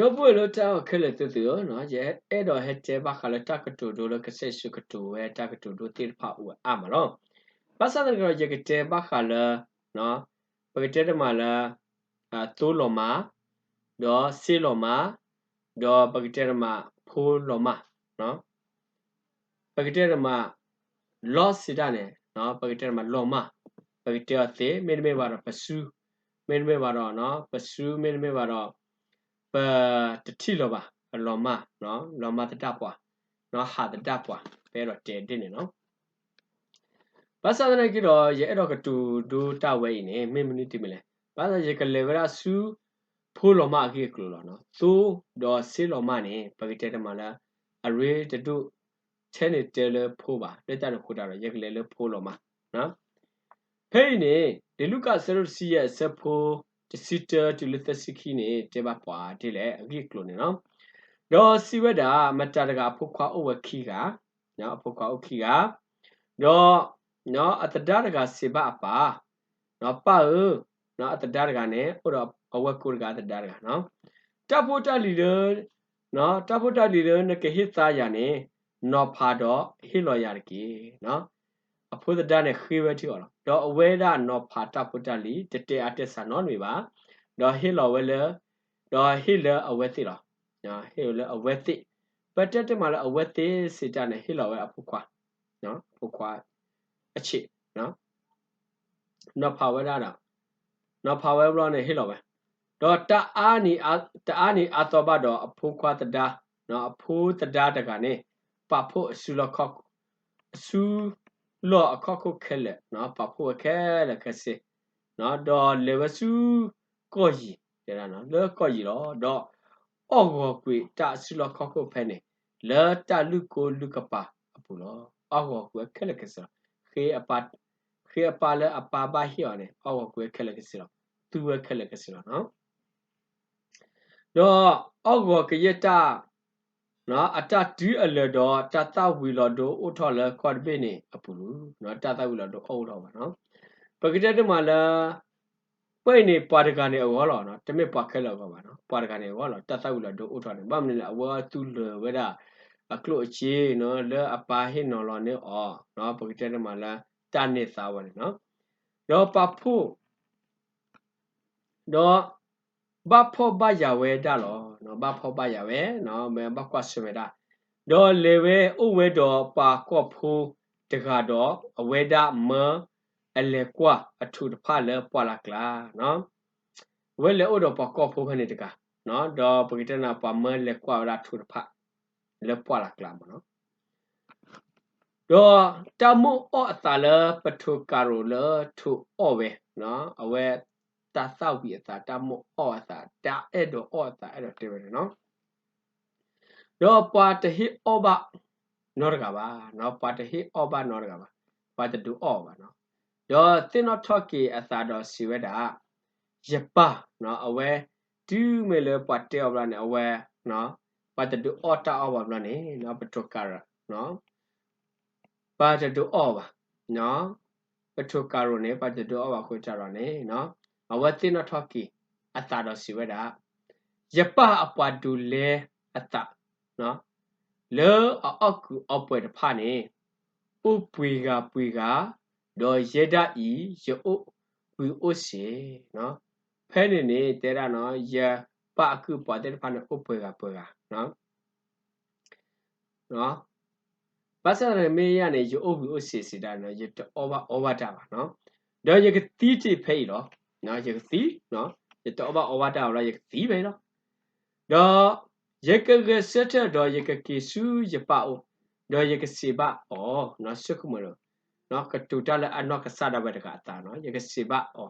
တော့ပွေလို့တောက်ခက်လက်တူတူနော်ကျဲအဲ့တော့ဟဲ့ကျဲဘာခလတကတူဒိုလကဆက်စုကတူဝဲတကတူဒိုတိဖာဦးအမလို့ဘာသာတကရကျကတဲဘာခလနော်ပကတဲတမလာအတိုးလောမာဒေါ်စီလောမာဒေါ်ပကတဲတမဖိုးလောမာနော်ပကတဲတမလော့စီတာနဲ့နော်ပကတဲတမလောမာပကတဲအသေးမင်းမေဘာတော့ပဆူမင်းမေဘာတော့နော်ပဆူမင်းမေဘာတော့ ပတတိလောပါလောမနော်လောမတတပွားနော်ဟာတတပွားပဲတော့တဲတင်းနေနော်ဘာသာနဲ့ကြတော့ရဲ့အဲ့တော့ကတူဒူတဝဲနေမင်းမနစ်တိမလဲဘာသာရဲ့ကလေဝရဆူဖိုးလောမအကိကလောနော်သို့တော့ဆေလောမနေပကတဲ့တမလားအရေတတုချဲနေတဲလဖိုးပါလက်တရခုတာတော့ရက်ကလေးလဖိုးလောမနော်ဖိနေဒီလူကဆရစီရဲ့ဆဖိုး တစီတာတူလသစီခီနေတေဘပွားဒီလေအကိကလောနေနော်တော့စီဝဒမတတကဖုခွာအဝခီကနော်ဖုခွာအခီကတော့နော်အတဒရကစေဘအပါနော်ပါနော်အတဒရကနဲ့ဟိုတော့အဝကုရကအတဒရကနော်တဖို့တလီလနော်တဖို့တလီလနကဟိသာယာနေနော်ဖာတော့ဟိလောရကီနော် အဖို့တဒနဲ့ခေဝတိဟောတော့အဝဲဒနော်ဖာတဖို့တလီတတေအတက်ဆာနော်နေပါတော့ဟိလောဝဲလတော့ဟိလအဝဲတိတော့နော်ဟိလအဝဲတိပတ်တက်တယ်မှာလည်းအဝဲတိစေတနဲ့ဟိလောဝဲအဖို့ခွာနော်ဖုခွာအချစ်နော်နော်ဖာဝဲရတာနော်ဖာဝဲဘလောနဲ့ဟိလောပဲတော့တအားနီတအားနီအတော်ဘတော့အဖိုးခွာတဒါနော်အဖိုးတဒါတကနေပဖို့အဆူလခောက်အဆူ လောအခောက်ခုခဲလက်နော်ပဖို့ခဲလက်ခစေနော်တော့လေဝဆူကိုကြီးတဲ့နော်လောကိုကြီးတော့တော့အော်ကိုကွေတအဆူလခောက်ခုဖဲနေလောတလူကိုလူကပါအပူလောအော်ကိုကွေခဲလက်ခစေခေအပတ်ခေအပါလဲအပါပါဟီော်နေအော်ကိုခဲလက်ခစေတော့သူဝဲခဲလက်ခစေတော့နော်တော့အောက်ကိုကရတာ နော်အတတူအလတော့တတဝီလောဒိုဥထော်လခွတ်ပိနေအပူလူနော်တတဝီလောဒိုအုံတော့ပါနော်ပကတဲ့တမလာပွိနေပါတကနေအောလောနော်တမစ်ပါခဲလောပါနော်ပါတကနေအောလောတတဝီလောဒိုဥထော်နေဘာမနေအဝတူလဝဲတာအကလို့အချေနော်လဲအပါဟင်းနော်လောနေအောနော်ပကတဲ့တမလာတနေသာဝနေနော်တော့ပဖို့တော့ဘာဖောဘာယာဝဲဒါလော နော်ဘာဖောဘာယာဝဲနော်မဲဘကွာဆွေဒါဒေါ်လေဝဲဥဝဲတော်ပါကော့ဖိုးတကတော့အဝဲဒါမအလေကွာအထုတဖလဲပွာလာကလာနော်ဝဲလေဥတော်ပါကော့ဖိုးခနေတကနော်ဒေါ်ပကိတနာပါမလေကွာရာထုတဖလဲပွာလာကလာမနော်တော့တမို့အော့အတလပထုကာရိုလထုအော့ဝဲနော်အဝဲ တာသောက်ပြီးအသာတမောအော့အသာတာအဲ့တော့အော့အသာအဲ့တော့တေပဲနော်တော့ပွာတဟိအောဘနော်ရကပါနော်ပွာတဟိအောဘနော်ရကပါပွာတဒူအောပါနော်တော့တင်တော့ထော့ကေအသာတော့စီဝဲတာယပနော်အဝဲဒူးမေလပွာတဲအောဘလာနဲ့အဝဲနော်ပွာတဒူအောတာအောပါဘလာနဲ့နော်ပထုကာရနော်ပွာတဒူအောပါနော်ပထုကာရိုနဲ့ပွာတဒူအောပါခွကြတော့နဲ့နော် မဝတိနထောက်ကီအတာတော့စီဝဒယပအပွားဒူလေအတာနော်လေအောက်ကူအောက်ပွဲတဖာနေဥပွေကပွေကဒေါ်ရဒဤယအိုဝီအိုစီနော်ဖဲနေနေတဲရနော်ယပအကူပွားတဲ့ဖာနေဥပွေကပွေကနော်နော်ဘာသာရမေရနေယအိုဝီအိုစီစီတာနော်ယတအောဘအောဘတာပါနော်ဒေါ်ယကတိတိဖဲ့ရော နော်ယကစီနော်ယတောဘဩဝတာရယကစီပဲနော်တော့ယကကစတတော့ယကကေစုယပအိုတော့ယကစီပါဩနော်စကုမလို့နော်ကတူတလအနောကဆဒဘတကအတာနော်ယကစီပါဩ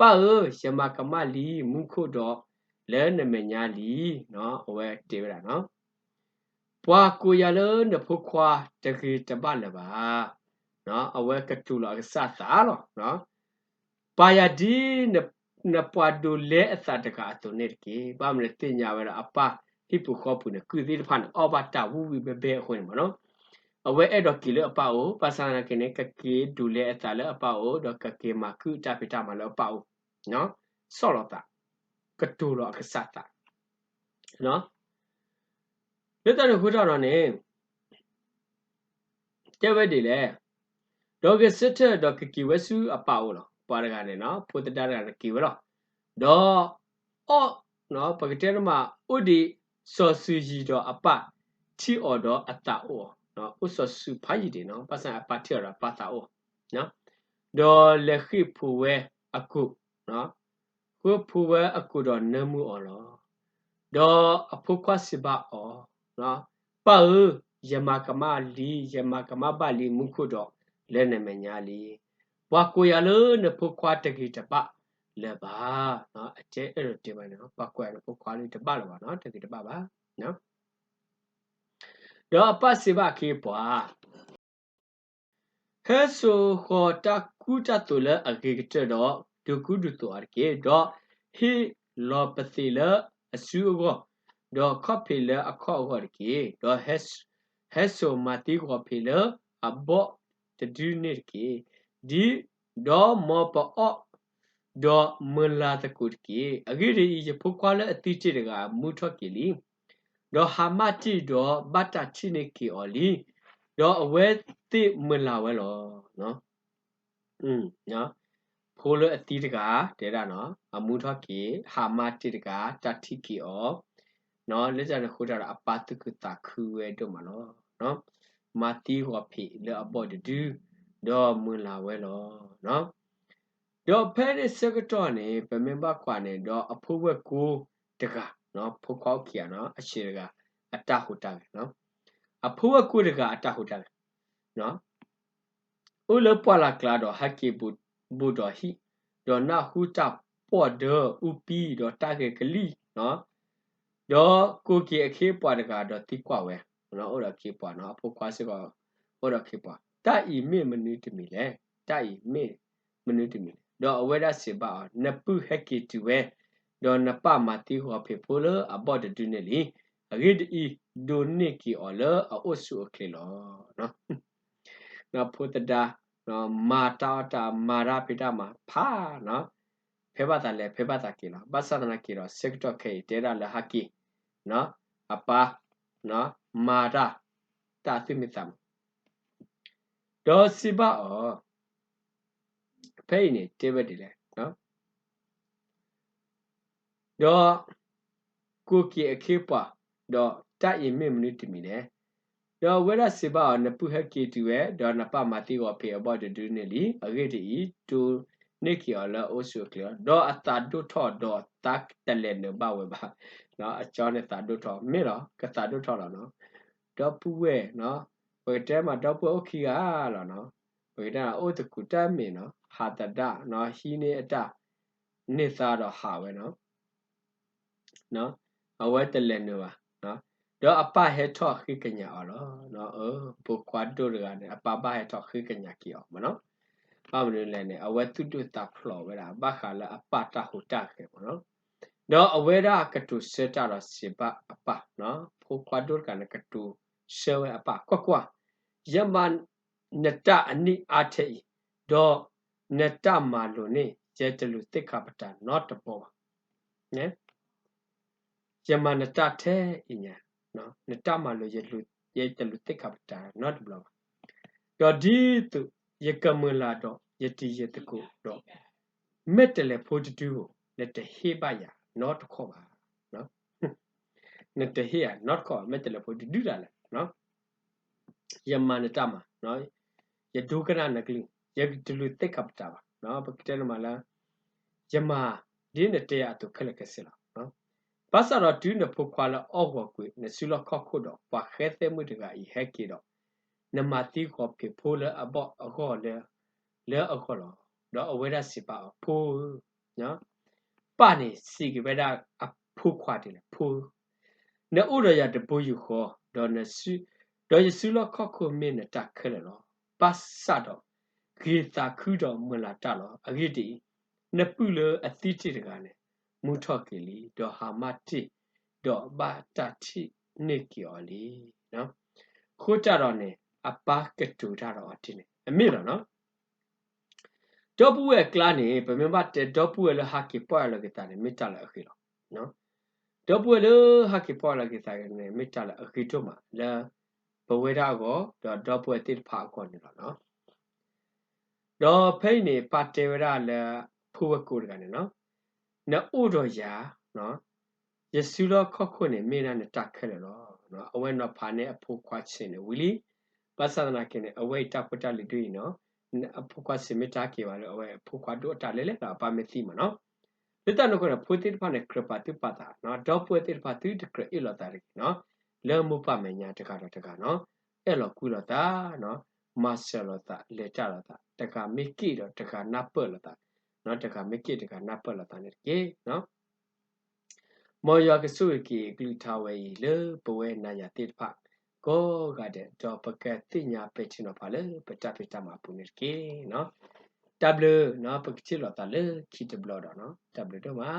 ပါယမကမလီမုခုတော့လဲနမညာလီနော်အဝဲတေးရတာနော်ပွာကိုရလနဖုခွာတကေတပလပါနော်အဝဲကတူလအစသာလောနော် ပါယဒီနနပွားဒိုလေအသတကအတုန်နေကေဘာမလဲတင်ညာဝရအပါဟိပုခောပုနကုသီဖန်အောဘတာဝူဝီဘေဘေခွင်မနော်အဝဲအဲ့တော့ကီလအပအိုပါစနာကနေကကေဒူလေအတလအပအိုတော့ကကေမကုတာပိတာမလောပအိုနော်ဆောလတာကတူလောကဆတာနော်လက်တရခုထားတော့နေတဲ့ဝက်တွေလေဒေါကစစ်တဲ့ဒေါကကီဝဆူအပအောလော ပါရကနေနော်ဖုတတရကကီဝလောဒေါအော့နော်ပကတဲ့မှာဥဒီစောဆူကြီးတော့အပချီအော်တော့အတအောနော်ဥစောဆူဖိုင်ဒီနော်ပတ်စံအပတီရပတာအောနော်ဒေါ်လက်ခိဖူဝဲအခုနော်ခုဖူဝဲအခုတော့နမှုအော်လောဒေါ်အဖုခွစီပါအော်နော်ပါယမကမလီယမကမ ပါလီမှုခုတော့လဲနေမညာလီဘွာကိုရလို့နဖုခွာတကိတပလက်ပါနော်အကျဲအဲ့လိုတင်ပါနော်ပတ်ကွက်နဖုခွာလေးတပလောပါနော်တကိတပပါနော်တော့အပတ်စီပါခေပွာဟဲဆိုခေါ်တကူတတူလအဂေကတတော့ဒုကုဒုတူအကေတော့ဟီလောပတိလအဆူကောတော့ခဖေလအခော့ဟော်ကေတော့ဟက်ဟက်ဆိုမတိကောဖေလအဘောတဒူနစ်ကေ ဒီတော့မောပေါ့တော့မလာတကုတ်ကေအဂိရီရဖုခွာလအတိချေတကမူထော့ကေလီတော့ဟာမတိတော့ဘတ်တာချိနေကေအော်လီတော့အဝဲတိမလာဝဲလောနော်อืมနော်ဖိုးလအတိတကတဲ့တာနော်အမူထော့ကေဟာမတိတကတတိကေအော်နော်လက်ကြတဲ့ခိုးတာအပါတကုတာခူဝဲတို့မနော်နော်မာတီဟောဖေလေအဘောဒဒူ တော့မလာဝဲလောနော်တော့ဖဲတဲ့စကတော့နေဗမင်ဘကွာနေတော့အဖိုးဝက်ကိုတကနော်ဖိုးခေါခီရနော်အရှိကအတဟုတာနော်အဖိုးဝက်ကိုတကအတဟုတာနော်ဥလပွာလာကလာတော့ဟကေဘူဘူတော့ဟီတော့နာဟူတာပေါ်ဒဥပီတော့တာကေကလီနော်တော့ကိုကီအခေပွားတကတော့တိကွာဝဲနော်ဥရခေပွားနော်အဖိုးခွားစကောဥရခေပွား တာဤမေမနုတမီလေတာဤမေမနုတမီတော့အဝဲရစေပါနပုဟက်ကီတူဝဲတော့နပမတိဟောဖေဖိုလအဘော့တတူနေလီအဂိဒီဒိုနိကီအော်လအုတ်ဆုအခလေလောနော်နော်ဖုတတာနော်မာတာတာမာရပိတမှာဖာနော်ဖေဘတာလေဖေဘတာကီလောဘသဒနာကီလောစက်တော့ခေတေရလဟကီနော်အပါနော်မာတာတာသိမိတမ် ဒေါ်စီဘာအော်ဖိနေတေဘတ်ဒီလေနော်ဒေါ်ကိုကီအခေပါဒေါ်တိုက်ရင်မြင့်မနစ်တမီလေဒေါ်ဝရစီဘာနပုဟကေတူရဲ့ဒေါ်နပမတိကိုဖေအဘော်ဒူနေလီအဂေတီတူနိကီအလာအိုဆုကလဒေါ်အတာဒုထောဒေါ်တက်တလဲနဘဝဘာနော်အချောနဲ့တာဒုထောမေတော့ကတာဒုထောတော့နော်ဒေါ်ပူဝဲနော် ဝေတဲမှာဒေါ်ပူအိုခီကလောနော်ဝေတဲအိုတကူတမ်းမင်းနော်ဟာတဒနော်ဟီနေအတနိသတော့ဟာပဲနော်နော်အဝဲတလဲနပါနော်တော့အပဟဲထော့ခိကညာအော်နော်အပုကွာတိုရကနေအပပဟဲထော့ခိကညာကီအော်မနော်ဘာမလို့လဲနေအဝဲတုတုတာဖလော်ဝဲတာဘခါလာအပတာဟူတာခေမနော်တော့အဝဲရာကတုစတာတော့စေပအပနော်ပုကွာတိုကလည်းကတုရှဲဝဲအပကွကွာ ယမန်နတအနိအထေတော့နတမာလို့နေကျေတလူတိခပတာ not ပေါ်နဲယမနတထဲအညာနော်နတမာလို့ရလူရဲတလူတိခပတာ not ဘလောတော့ဒီသူယကမလာတော့ယတိယတကုတော့မက်တလေဖိုတတူကိုလက်တဟေးပါရ not ခေါ်ပါနော်နတဟေး not ခေါ်မက်တလေဖိုတတူလာလဲနော်ယမနတမာနော်ယဒုကရနကလီယဒလူတိခပတာပါနော်ပကတဲနမလာယမဒီနတေအတုခလက စလာနော်ဘာသာတော့ဒူးနဖို့ခွာလာအော့ဝကွေနဆူလခော့ခုတော့ပွာခဲတဲ့မှုတကဤဟက်ကီတော့နမတိခေါ်ဖေဖိုးလအဘော့အခေါ်လေလဲအခေါ်တော့တော့အဝဲရစီပါဖိုးနော်ပနေစီကဘဲတာအဖိုးခွာတယ်ဖိုးနဥရရတပူယူခေါ်တော့န ဆူတော့ယဆူလခော့ခုမင်းနတခဲလောပတ်စတော့ဂေတာခုတော်မလာတလောအဂိတိနပုလအတိတိတကနဲ့မူထော့ကလီဒေါ်ဟာမတိဒေါ်ဘာတတိနေကီော်လီနော်ခိုးကြတော့နေအပါကတူတာတော့အတင်းနေအမေတော့နော်ဒေါ်ပူရဲ့ကလာနေဗမင်ဘတဲ့ဒေါ်ပူရဲ့လဟာကီပွားလကတာနေမိတလာခေလောနော်တော့ပွေလဟာကိပေါ်လာကိစားကနေမိတလာအခီတုမှာလာ ဘဝေဒါကိုတော့တော့ပွေတိဖာကောနေတော့နော်တော့ဖိနေပါတေဝရလာဖူဝကုရကနေနော်နော်ဥတော်ရာနော်ယေစုလောခောက်ခွနေမိနာနဲ့တက်ခဲ့တယ်နော်နော်အဝဲတော့ဖာနေအဖို့ခွာချင်းနေဝီလီပသနာကိနေအဝဲတပတလီတွေ့နော်အဖို့ခွာစမတာကေပါလေအဝဲအဖို့ခွာတော့တလဲလေတော့ပါမသိမနော်လတနကိုရဖွတိဖာနေကရပါတိပတာနော်တော့ဖွတိဖာတိတကရအလတာရီနော် လဲမှုပမညာတကတော့တကနော်အဲ့လောကူလတာနော်မဆလတာလေကြလတာတကမိကိတော့တကနပလတာနော်တကမိကိတကနပလတာနေကေနော်မောယကဆုကီဂလူထာဝဲလေဘဝဲနာယတိဖကိုကတဲ့တော့ပကတိညာပေချင်တော့ပါလေပတပိတမှာပုန်ကေနော် W နော်ပကချီလောတာလေခီတဘလောတော့နော် W တော့မှာ